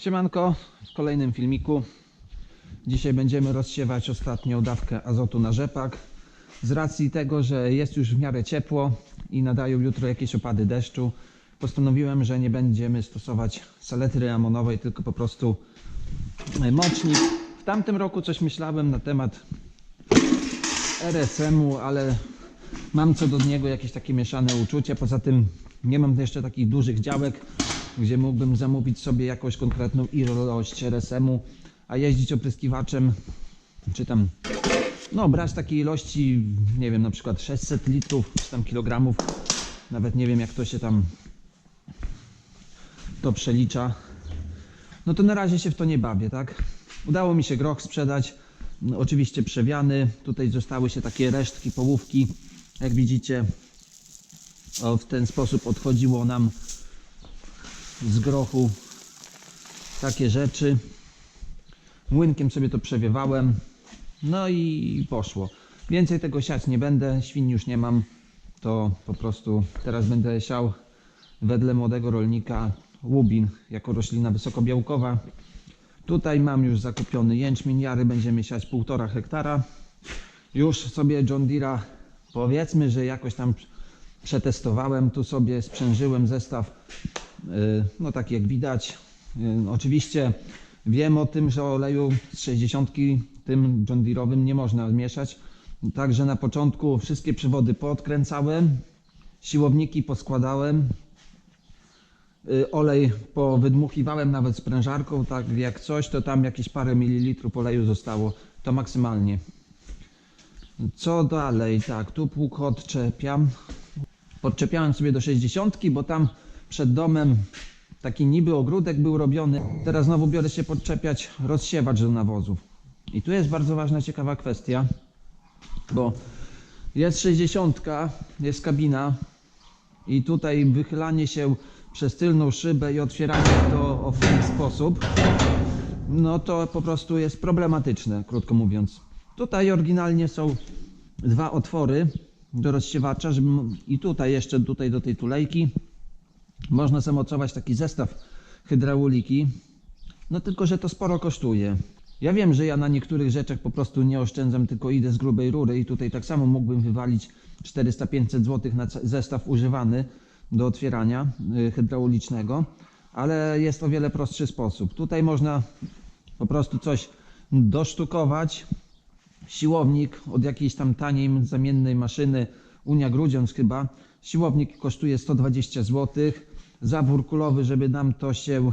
Siemanko, w kolejnym filmiku. Dzisiaj będziemy rozsiewać ostatnią dawkę azotu na rzepak. Z racji tego, że jest już w miarę ciepło i nadają jutro jakieś opady deszczu, postanowiłem, że nie będziemy stosować saletry amonowej, tylko po prostu e, mocznik. W tamtym roku coś myślałem na temat RSM-u, ale mam co do niego jakieś takie mieszane uczucie. Poza tym nie mam jeszcze takich dużych działek, gdzie mógłbym zamówić sobie jakąś konkretną ilość RSM-u, a jeździć opryskiwaczem, czy tam, no brać takiej ilości, nie wiem, na przykład 600 litrów, czy tam kilogramów, nawet nie wiem jak to się tam to przelicza. No to na razie się w to nie bawię, tak? Udało mi się groch sprzedać, no, oczywiście przewiany. Tutaj zostały się takie resztki, połówki, jak widzicie. O, w ten sposób odchodziło nam z grochu takie rzeczy. Młynkiem sobie to przewiewałem. No i poszło. Więcej tego siać nie będę, świn już nie mam. To po prostu teraz będę siał wedle młodego rolnika łubin jako roślina wysokobiałkowa. Tutaj mam już zakupiony jęczmień jary, będziemy siać 1,5 hektara. Już sobie John Deere'a powiedzmy, że jakoś tam przetestowałem, tu sobie sprzężyłem zestaw, no tak jak widać. Yy, Oczywiście wiem o tym, że oleju z 60 tym John Deere'owym nie można mieszać. Także na początku wszystkie przewody poodkręcałem, siłowniki poskładałem, Y, olej powydmuchiwałem nawet sprężarką, tak jak coś, to tam jakieś parę mililitrów oleju zostało, to maksymalnie. Co dalej? Tak, tu pług odczepiam. Podczepiałem sobie do 60, bo tam przed domem taki niby ogródek był robiony. Teraz znowu biorę się podczepiać rozsiewacz do nawozów. I tu jest bardzo ważna, ciekawa kwestia, bo jest 60, jest kabina, i tutaj wychylanie się przez tylną szybę i otwieranie to w ten sposób, no to po prostu jest problematyczne, krótko mówiąc. Tutaj oryginalnie są dwa otwory do rozsiewacza, żeby, i tutaj jeszcze tutaj do tej tulejki można zamocować taki zestaw hydrauliki, no tylko, że to sporo kosztuje. Ja wiem, że ja na niektórych rzeczach po prostu nie oszczędzam, tylko idę z grubej rury i tutaj tak samo mógłbym wywalić 400-500 zł na zestaw używany do otwierania y, hydraulicznego, ale jest o wiele prostszy sposób. Tutaj można po prostu coś dosztukować, siłownik od jakiejś tam taniej, zamiennej maszyny, Unia Grudziądz chyba. Siłownik kosztuje 120 zł. Zawór kulowy, żeby nam to się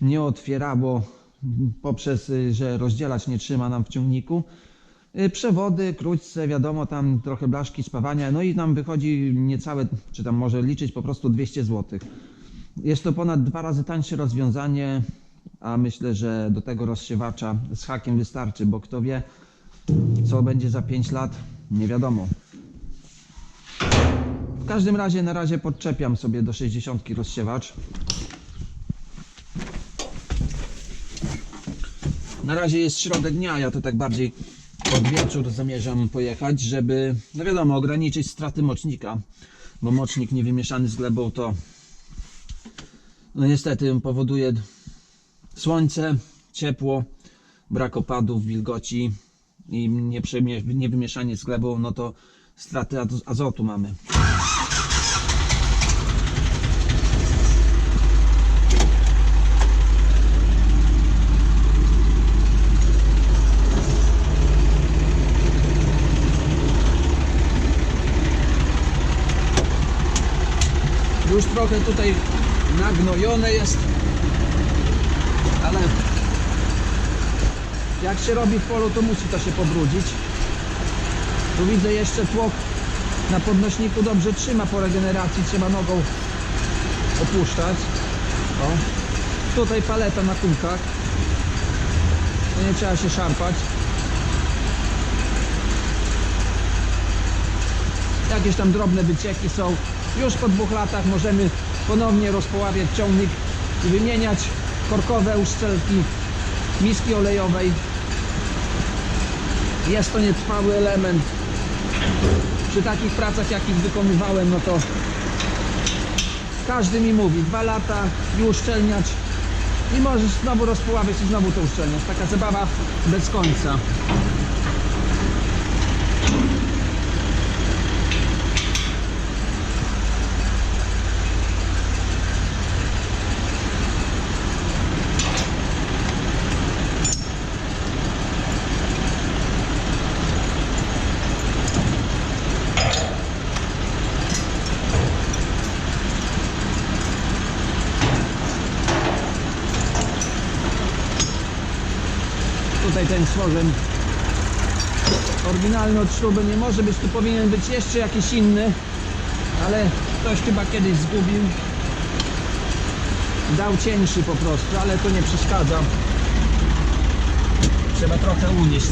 nie otwierało poprzez, y, że rozdzielać nie trzyma nam w ciągniku. Y, Przewody, krótce, wiadomo, tam trochę blaszki, spawania, no i nam wychodzi niecałe, czy tam może liczyć po prostu 200 zł. Jest to ponad dwa razy tańsze rozwiązanie, a myślę, że do tego rozsiewacza z hakiem wystarczy, bo kto wie, co będzie za 5 lat, nie wiadomo. Każdym razie na razie podczepiam sobie do 60 rozsiewacz. Na razie jest środek dnia, ja to tak bardziej pod wieczór zamierzam pojechać, żeby, no wiadomo, ograniczyć straty mocznika, bo mocznik niewymieszany z glebą to no niestety powoduje słońce, ciepło, brak opadów, wilgoci i niewymieszanie z glebą, no to straty azo- azotu mamy. Już trochę tutaj nagnojone jest, ale jak się robi w polu, to musi to się pobrudzić. Tu widzę jeszcze tłok na podnośniku dobrze trzyma po regeneracji, trzeba nogą opuszczać. O. Tutaj paleta na kółkach. To nie trzeba się szarpać. Jakieś tam drobne wycieki są. Już po dwóch latach możemy ponownie rozpoławiać ciągnik i wymieniać korkowe uszczelki miski olejowej. Jest to nietrwały element. Przy takich pracach, jakich wykonywałem, no to każdy mi mówi, dwa lata i uszczelniać I możesz znowu rozpuławiać i znowu to uszczelniać. Taka zabawa bez końca. Ten stworzeń oryginalny od śruby nie może być, tu powinien być jeszcze jakiś inny, ale ktoś chyba kiedyś zgubił. Dał cieńszy po prostu, ale to nie przeszkadza. Trzeba trochę unieść.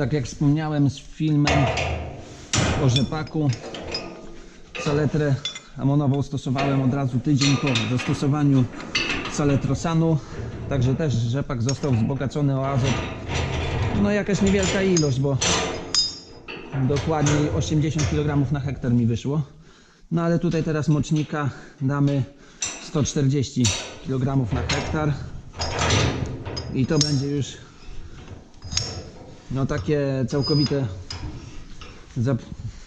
Tak jak wspomniałem z filmem o rzepaku, saletrę amonową stosowałem od razu tydzień po zastosowaniu saletrosanu. Także też rzepak został wzbogacony o azot. No jakaś niewielka ilość, bo dokładniej 80 kg na hektar mi wyszło. No ale tutaj teraz mocznika damy 140 kg na hektar. I to będzie już no takie całkowite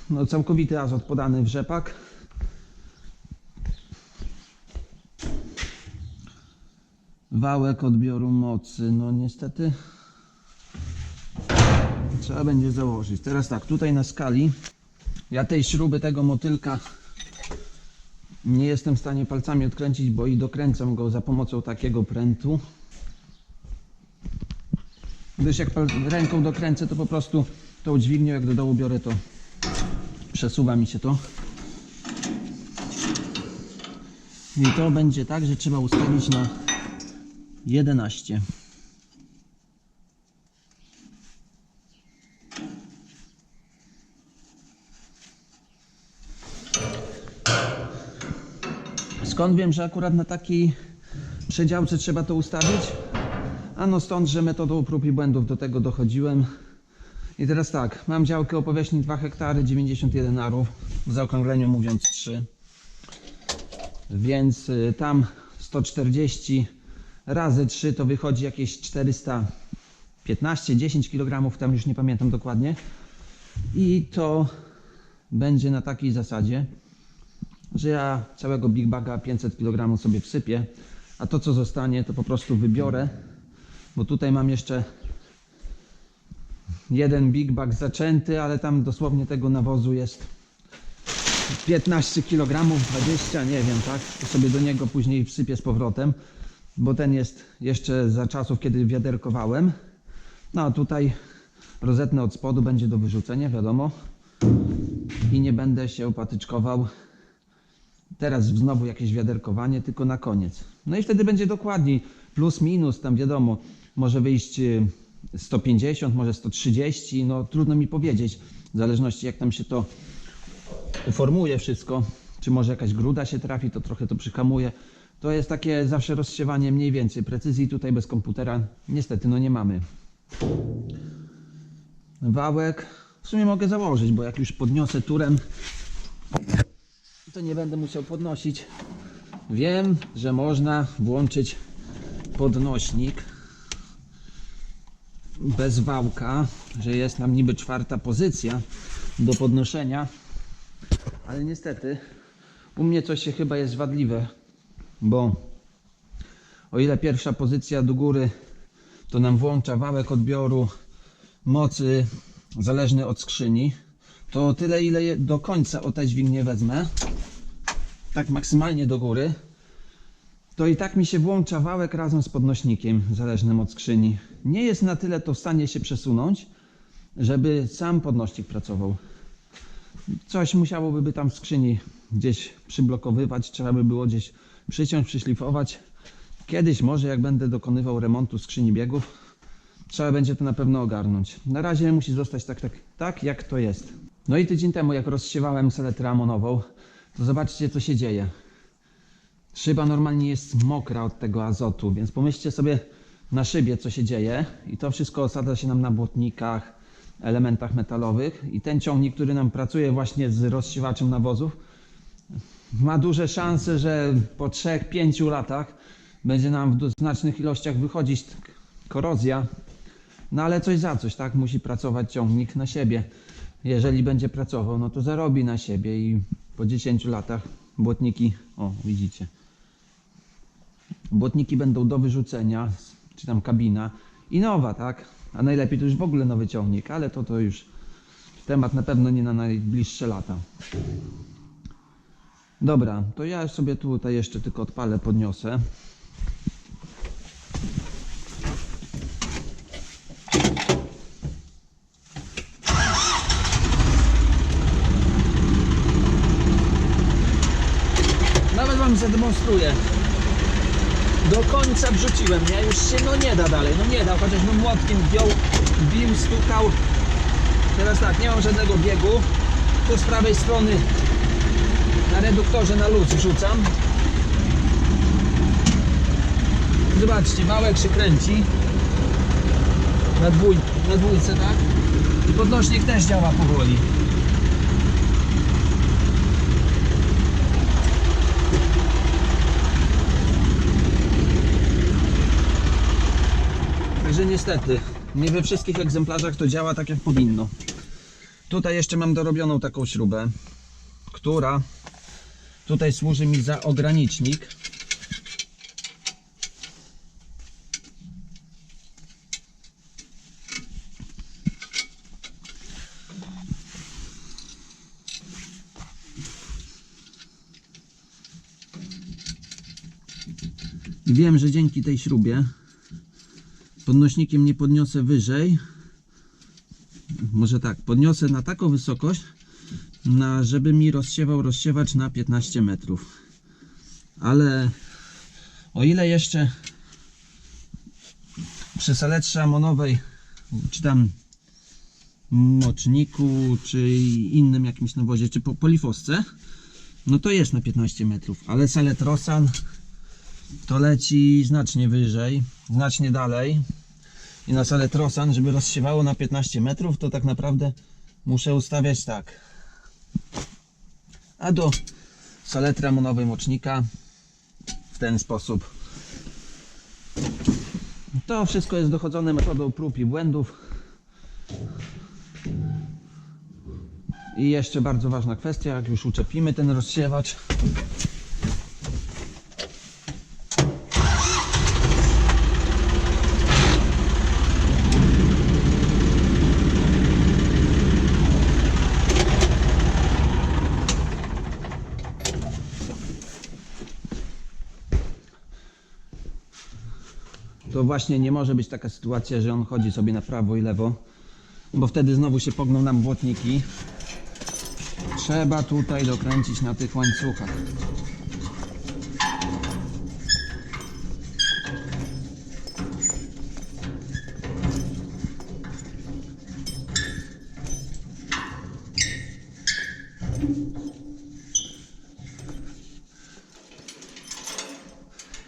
no całkowity azot podany w rzepak. Wałek odbioru mocy. No niestety trzeba będzie założyć. Teraz tak tutaj na skali ja tej śruby tego motylka nie jestem w stanie palcami odkręcić bo i dokręcam go za pomocą takiego prętu gdyż jak ręką dokręcę, to po prostu tą dźwignią, jak do dołu biorę, to przesuwa mi się to. I to będzie tak, że trzeba ustawić na 11. Skąd wiem, że akurat na takiej przedziałce trzeba to ustawić? Ano stąd, że metodą prób i błędów do tego dochodziłem. I teraz tak, mam działkę o powierzchni 2 hektary, 91 arów, w zaokrągleniu mówiąc 3. Więc y, tam 140 razy 3 to wychodzi jakieś 415, 10 kg, tam już nie pamiętam dokładnie. I to będzie na takiej zasadzie, że ja całego Big Baga 500 kg sobie wsypię, a to co zostanie to po prostu wybiorę bo tutaj mam jeszcze jeden big bag zaczęty, ale tam dosłownie tego nawozu jest 15 kg, 20, nie wiem, tak? To sobie do niego później wsypię z powrotem, bo ten jest jeszcze za czasów, kiedy wiaderkowałem. No a tutaj rozetnę od spodu będzie do wyrzucenia, wiadomo. I nie będę się patyczkował. Teraz znowu jakieś wiaderkowanie, tylko na koniec. No i wtedy będzie dokładniej, plus minus, tam wiadomo, może wyjść y, 150, może 130, no trudno mi powiedzieć, w zależności jak tam się to uformuje wszystko, czy może jakaś gruda się trafi, to trochę to przyhamuje. To jest takie zawsze rozsiewanie mniej więcej precyzji, tutaj bez komputera niestety no nie mamy. Wałek w sumie mogę założyć, bo jak już podniosę turem, to nie będę musiał podnosić. Wiem, że można włączyć podnośnik bez wałka, że jest nam niby czwarta pozycja do podnoszenia, ale niestety u mnie coś się chyba jest wadliwe, bo o ile pierwsza pozycja do góry to nam włącza wałek odbioru mocy zależny od skrzyni, to tyle ile do końca o tę dźwignię wezmę, tak maksymalnie do góry, to i tak mi się włącza wałek razem z podnośnikiem zależnym od skrzyni. Nie jest na tyle to w stanie się przesunąć, żeby sam podnośnik pracował. Coś musiałoby by tam w skrzyni gdzieś przyblokowywać, trzeba by było gdzieś przyciąć, przyszlifować Kiedyś może jak będę dokonywał remontu skrzyni biegów, trzeba będzie to na pewno ogarnąć. Na razie musi zostać tak, tak, tak jak to jest. No i tydzień temu jak rozsiewałem seletrę amonową, to zobaczcie co się dzieje. Szyba normalnie jest mokra od tego azotu, więc pomyślcie sobie na szybie, co się dzieje. I to wszystko osadza się nam na błotnikach, elementach metalowych. I ten ciągnik, który nam pracuje właśnie z rozsiewaczem nawozów, ma duże szanse, że po 3-5 latach będzie nam w znacznych ilościach wychodzić korozja. No ale coś za coś, tak? Musi pracować ciągnik na siebie. Jeżeli będzie pracował, no to zarobi na siebie i po 10 latach błotniki, o widzicie, błotniki będą do wyrzucenia, czy tam kabina i nowa, tak? A najlepiej to już w ogóle nowy ciągnik, ale to to już temat na pewno nie na najbliższe lata. Dobra, to ja sobie tutaj jeszcze tylko odpalę, podniosę. Nawet wam zademonstruję. Do końca wrzuciłem, nie? Już się no nie da dalej, no nie da, chociaż no młotkiem wziął, bił, stukał. Teraz tak, nie mam żadnego biegu. Tu z prawej strony na reduktorze na luz wrzucam. Zobaczcie, wałek się kręci. Na, dwój, na dwójce, tak? I podnośnik też działa powoli. Także niestety, nie we wszystkich egzemplarzach to działa tak jak powinno. Tutaj jeszcze mam dorobioną taką śrubę, która tutaj służy mi za ogranicznik. Wiem, że dzięki tej śrubie podnośnikiem nie podniosę wyżej. Może tak, podniosę na taką wysokość, na, żeby mi rozsiewał rozsiewacz na 15 metrów. Ale o ile jeszcze przy saletrze amonowej, czy tam moczniku, czy innym jakimś nawozie, czy po polifosce, no to jest na 15 metrów, ale saletrosan to leci znacznie wyżej, znacznie dalej. I na salę trosan, żeby rozsiewało na 15 metrów, to tak naprawdę muszę ustawiać tak. A do saletry amonowej mocznika w ten sposób. To wszystko jest dochodzone metodą prób i błędów. I jeszcze bardzo ważna kwestia, jak już uczepimy ten rozsiewacz, właśnie nie może być taka sytuacja, że on chodzi sobie na prawo i lewo, bo wtedy znowu się pogną nam błotniki. Trzeba tutaj dokręcić na tych łańcuchach.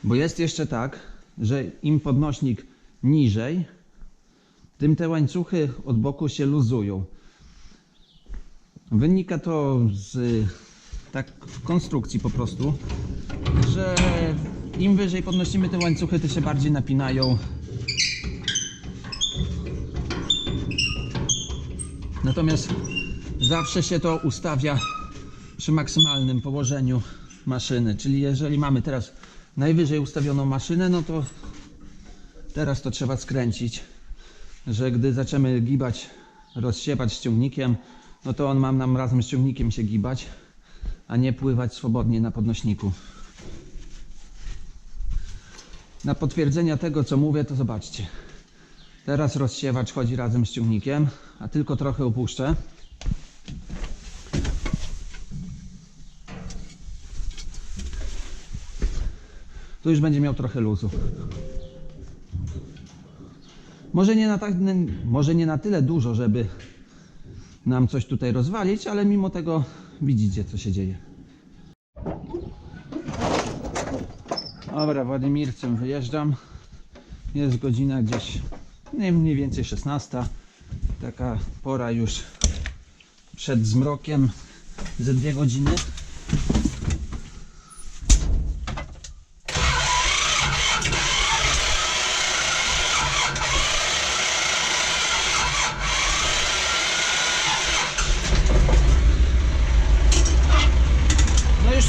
Bo jest jeszcze tak, że im podnośnik niżej, tym te łańcuchy od boku się luzują. Wynika to z tak konstrukcji po prostu, że im wyżej podnosimy te łańcuchy, te się bardziej napinają. Natomiast zawsze się to ustawia przy maksymalnym położeniu maszyny. Czyli jeżeli mamy teraz najwyżej ustawioną maszynę, no to teraz to trzeba skręcić, że gdy zaczniemy gibać, rozsiewać z ciągnikiem, no to on ma nam razem z ciągnikiem się gibać, a nie pływać swobodnie na podnośniku. Na potwierdzenia tego, co mówię, to zobaczcie. Teraz rozsiewacz chodzi razem z ciągnikiem, a tylko trochę opuszczę. Tu już będzie miał trochę luzu. Może nie na, tak, może nie na tyle dużo, żeby nam coś tutaj rozwalić, ale mimo tego widzicie, co się dzieje. Dobra, Władimircem wyjeżdżam. Jest godzina gdzieś nie, mniej więcej 16. Taka pora już przed zmrokiem ze dwie godziny.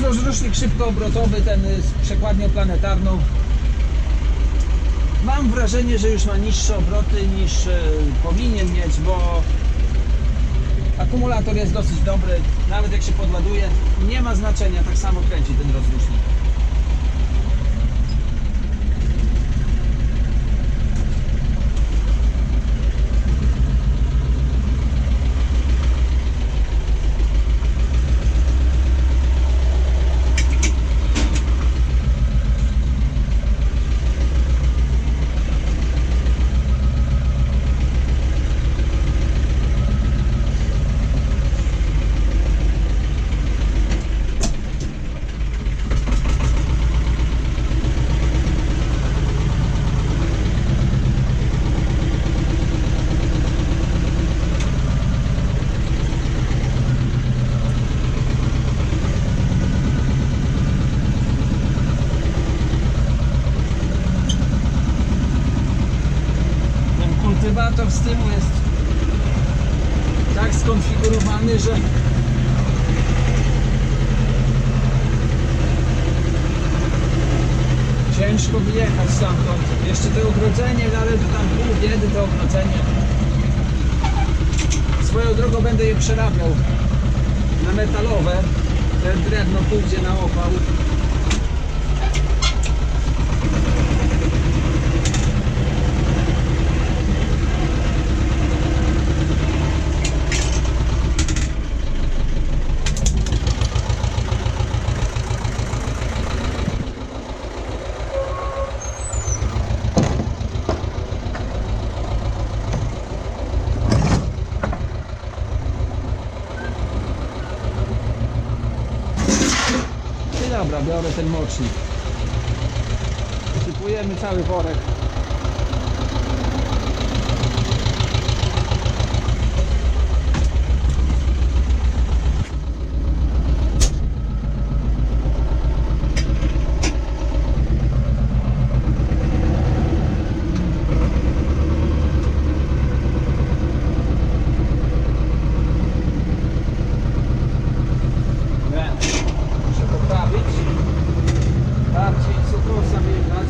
Rozrusznik szybkoobrotowy, ten z przekładnią planetarną. Mam wrażenie, że już ma niższe obroty niż y, powinien mieć, bo akumulator jest dosyć dobry, nawet jak się podładuje, nie ma znaczenia, tak samo kręci ten rozrusznik. Ten mocznik. Sypujemy cały worek. Nie. Muszę poprawić. Bardziej cukrusa wjechać.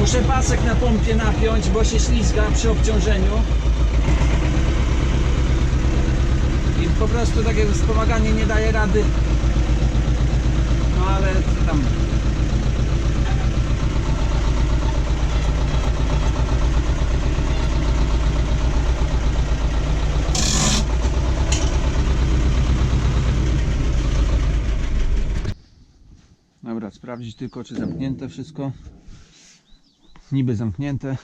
Muszę pasek na pompie napiąć, bo się ślizga przy obciążeniu. I po prostu takie wspomaganie nie daje rady. No ale tam. Sprawdzić tylko czy zamknięte wszystko. Niby zamknięte.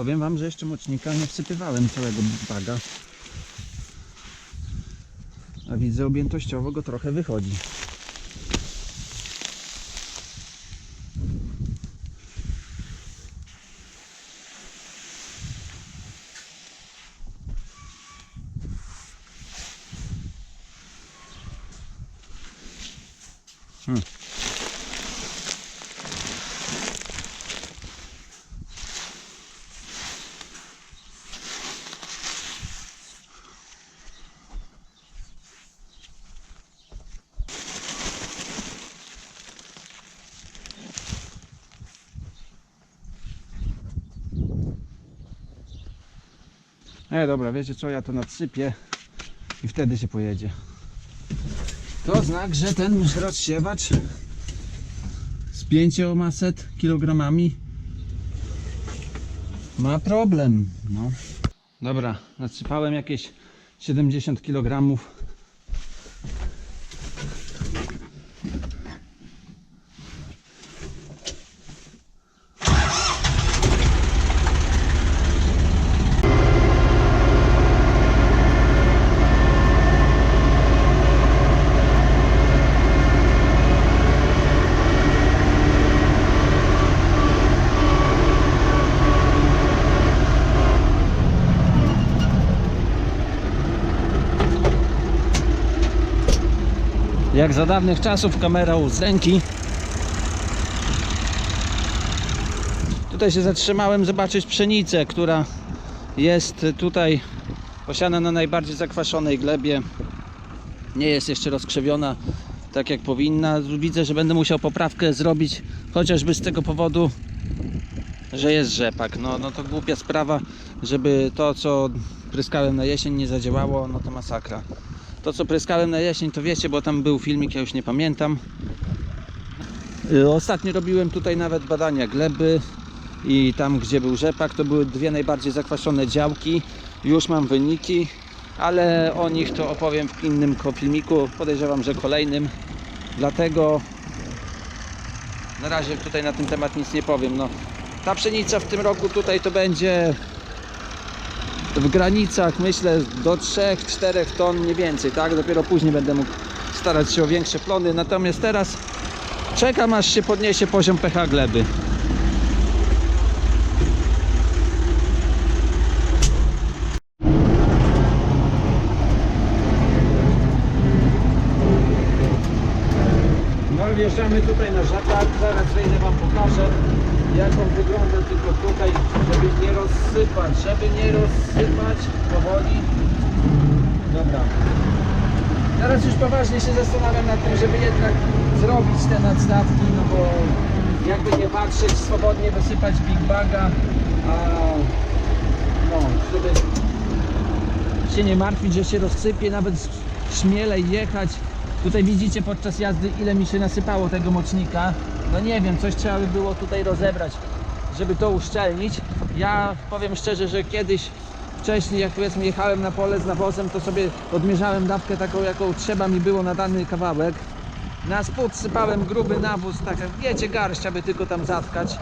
Powiem wam, że jeszcze mocznika nie wsypywałem całego baga. A widzę objętościowo go trochę wychodzi. E, dobra, wiecie co, ja to nadsypię i wtedy się pojedzie. To znak, że ten rozsiewacz z 500 kilogramami ma problem. No. Dobra, nadsypałem jakieś 70 kg. Jak za dawnych czasów kamera z ręki. Tutaj się zatrzymałem zobaczyć pszenicę, która jest tutaj posiana na najbardziej zakwaszonej glebie. Nie jest jeszcze rozkrzewiona tak jak powinna. Widzę, że będę musiał poprawkę zrobić chociażby z tego powodu, że jest rzepak. No, no to głupia sprawa, żeby to co pryskałem na jesień nie zadziałało, no to masakra. To co pryskałem na jesień to wiecie, bo tam był filmik, ja już nie pamiętam. Y, Ostatnio robiłem tutaj nawet badania gleby i tam gdzie był rzepak to były dwie najbardziej zakwaszone działki. Już mam wyniki, ale o nich to opowiem w innym filmiku, podejrzewam, że kolejnym. Dlatego na razie tutaj na ten temat nic nie powiem. No, ta pszenica w tym roku tutaj to będzie w granicach myślę do 3-4 ton nie więcej, tak? Dopiero później będę mógł starać się o większe plony. Natomiast teraz czekam aż się podniesie poziom pH gleby. No wjeżdżamy tutaj na rzepak, zaraz wejdę wam pokażę jak on wygląda tylko tutaj, żeby nie rozsypać, żeby nie rozsypać powoli. Dobra. Teraz już poważnie się zastanawiam nad tym, żeby jednak zrobić te nadstawki, no bo jakby nie patrzeć, swobodnie wysypać Big Baga, a no, żeby się nie martwić, że się rozsypie, nawet śmielej jechać. Tutaj widzicie podczas jazdy ile mi się nasypało tego mocznika. No nie wiem, coś trzeba by było tutaj rozebrać, żeby to uszczelnić. Ja powiem szczerze, że kiedyś wcześniej jak powiedzmy jechałem na pole z nawozem, to sobie odmierzałem dawkę taką, jaką trzeba mi było na dany kawałek. Na spód sypałem gruby nawóz, tak jak wiecie, garść, aby tylko tam zatkać.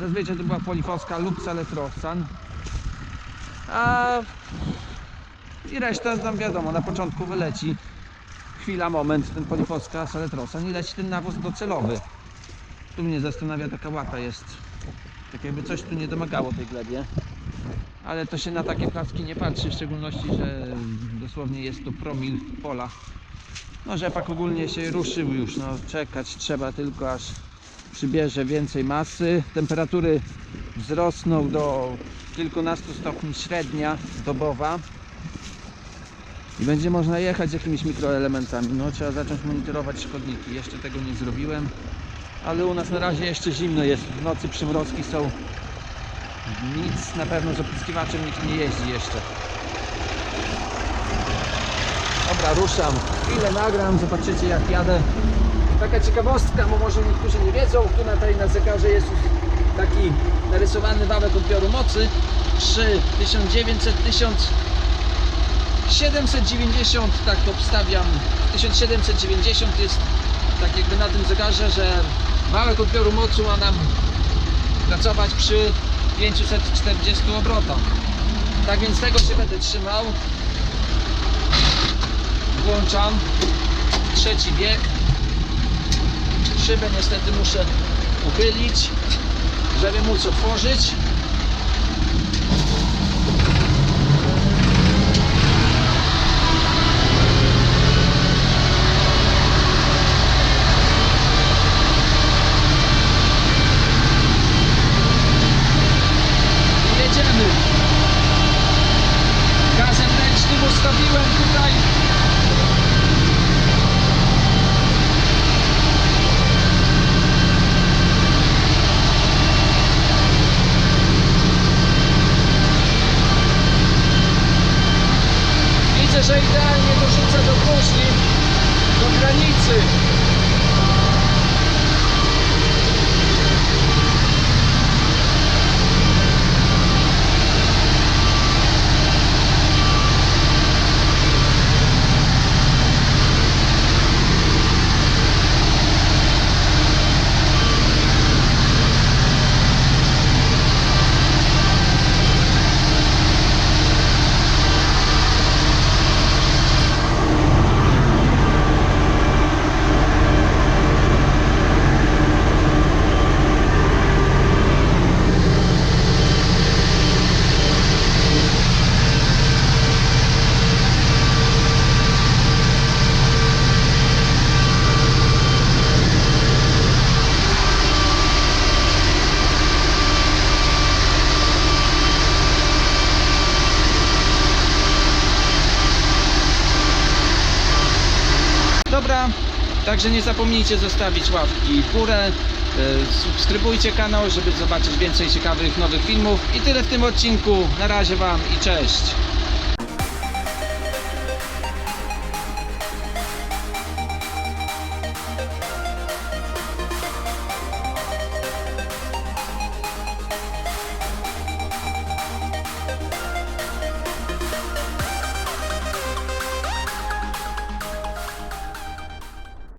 Zazwyczaj to była polifowska lub saletrowsan. A i reszta tam wiadomo, na początku wyleci chwila, moment, ten polifowska saletrosan i leci ten nawóz docelowy. Tu mnie zastanawia taka łata jest. Tak jakby coś tu nie domagało tej glebie. Ale to się na takie placki nie patrzy, w szczególności, że dosłownie jest to promil pola. No rzepak ogólnie się ruszył już, no czekać trzeba tylko aż przybierze więcej masy. Temperatury wzrosną do kilkunastu stopni średnia dobowa. I będzie można jechać z jakimiś mikroelementami. No trzeba zacząć monitorować szkodniki. Jeszcze tego nie zrobiłem. Ale u nas na razie jeszcze zimno jest. W nocy przymrozki są. Nic na pewno z opryskiwaczem nikt nie jeździ jeszcze. Dobra, ruszam. Chwilę nagram, zobaczycie jak jadę. Taka ciekawostka, bo może niektórzy nie wiedzą, tu na tej na zegarze jest taki narysowany wałek odbioru mocy przy 1900 1000 790, tak to obstawiam, 1790 jest tak jakby na tym zegarze, że wałek odbioru mocy ma nam pracować przy 540 obrotach. Tak więc tego się będę trzymał. Włączam trzeci bieg. Szybę niestety muszę uchylić, żeby móc otworzyć. I jedziemy. Gazem ręcznym ustawiłem tutaj. Widzę, że idealnie dorzucę do próżni, do granicy. Dobra, także nie zapomnijcie zostawić łapki w górę. e, Subskrybujcie kanał, żeby zobaczyć więcej ciekawych nowych filmów. I tyle w tym odcinku. Na razie Wam i cześć.